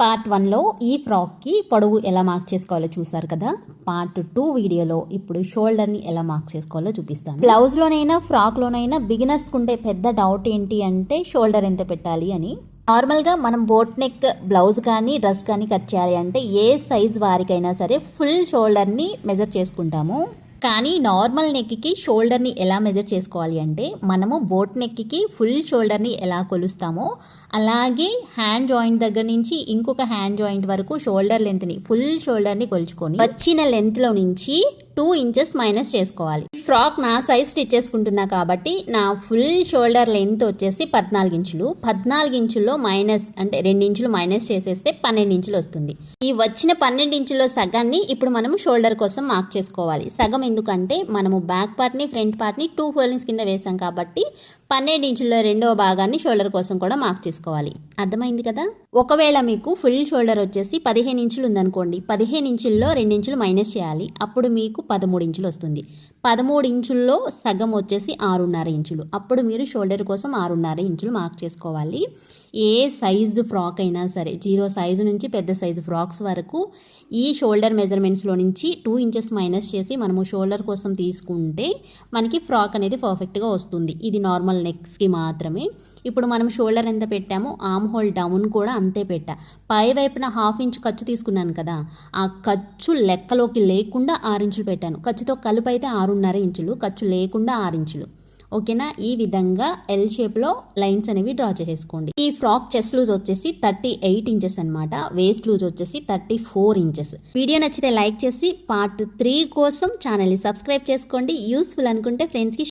Part వన్లో ఈ ఫ్రాక్కి పొడవు ఎలా మార్క్ చేసుకోవాలో చూసారు కదా? పార్ట్ టూ వీడియోలో ఇప్పుడు షోల్డర్ని ఎలా మార్క్ చేసుకోవాలో చూపిస్తాను. బ్లౌజ్లోనైనా ఫ్రాక్లోనైనా బిగినర్స్కి ఉండే పెద్ద డౌట్ ఏంటి అంటే షోల్డర్ ఎంత పెట్టాలి అని. నార్మల్గా మనం బోట్ నెక్ బ్లౌజ్ కానీ డ్రెస్ కానీ కట్ చేయాలి అంటే ఏ సైజ్ వారికైనా సరే ఫుల్ షోల్డర్ని మెజర్ చేసుకుంటాము. కానీ నార్మల్ నెక్కి షోల్డర్ని ఎలా మెజర్ చేసుకోవాలి అంటే మనము బోట్ నెక్కి ఫుల్ షోల్డర్ని ఎలా కొలుస్తామో అలాగే హ్యాండ్ జాయింట్ దగ్గర నుంచి ఇంకొక హ్యాండ్ జాయింట్ వరకు షోల్డర్ లెంత్ని ఫుల్ షోల్డర్ని కొలుచుకొని వచ్చిన లెంత్లో నుంచి టూ ఇంచెస్ మైనస్ చేసుకోవాలి. ఫ్రాక్ నా సైజ్ స్టిచ్ చేసుకుంటున్నా కాబట్టి నా ఫుల్ షోల్డర్ లెంత్ వచ్చేసి పద్నాలుగు ఇంచులు. పద్నాలుగు ఇంచుల్లో మైనస్ అంటే రెండు ఇంచులు మైనస్ చేసేస్తే పన్నెండు ఇంచులు వస్తుంది. ఈ వచ్చిన పన్నెండు ఇంచుల్లో సగాన్ని ఇప్పుడు మనం షోల్డర్ కోసం మార్క్ చేసుకోవాలి. సగం ఎందుకంటే మనము బ్యాక్ పార్ట్ని ఫ్రంట్ పార్ట్ని టూ ఫోల్డింగ్స్ కింద వేసాం కాబట్టి పన్నెండు ఇంచుల్లో రెండవ భాగాన్ని షోల్డర్ కోసం కూడా మార్క్ చేసుకోవాలి. అర్థమైంది కదా? ఒకవేళ మీకు ఫుల్ షోల్డర్ వచ్చేసి పదిహేను ఇంచులు ఉందనుకోండి పదిహేను ఇంచుల్లో రెండు ఇంచులు మైనస్ చేయాలి. అప్పుడు మీకు పదమూడు ఇంచులు వస్తుంది. పదమూడు ఇంచుల్లో సగం వచ్చేసి ఆరున్నర ఇంచులు. అప్పుడు మీరు షోల్డర్ కోసం ఆరున్నర ఇంచులు మార్క్ చేసుకోవాలి. ఏ సైజు ఫ్రాక్ అయినా సరే జీరో సైజు నుంచి పెద్ద సైజు ఫ్రాక్స్ వరకు ఈ షోల్డర్ మెజర్మెంట్స్లో నుంచి టూ ఇంచెస్ మైనస్ చేసి మనము షోల్డర్ కోసం తీసుకుంటే మనకి ఫ్రాక్ అనేది పర్ఫెక్ట్గా వస్తుంది. ఇది నార్మల్ నెక్స్కి మాత్రమే. ఇప్పుడు మనం షోల్డర్ ఎంత పెట్టామో ఆమ్ హోల్ డౌన్ కూడా అంతే పెట్టా. పై వైపున హాఫ్ ఇంచ్ ఖర్చు తీసుకున్నాను కదా ఆ ఖర్చు లెక్కలోకి లేకుండా ఆరు ఇంచులు పెట్టాను. ఖర్చుతో కలుపు అయితే ఆరున్నర ఇంచులు ఖర్చు లేకుండా ఆరు ఇంచులు. ఓకేనా? ఈ విధంగా ఎల్ షేప్లో లైన్స్ అనేవి డ్రా చేసేసుకోండి. ఈ ఫ్రాక్ చెస్ట్ లూజ్ వచ్చేసి థర్టీ ఎయిట్ ఇంచెస్ అనమాట వేస్ట్ లూజ్ వచ్చేసి థర్టీ ఫోర్ ఇంచెస్ వీడియో నచ్చితే లైక్ చేసి పార్ట్ త్రీ కోసం ఛానల్ని సబ్స్క్రైబ్ చేసుకోండి. యూస్ఫుల్ అనుకుంటే ఫ్రెండ్స్కి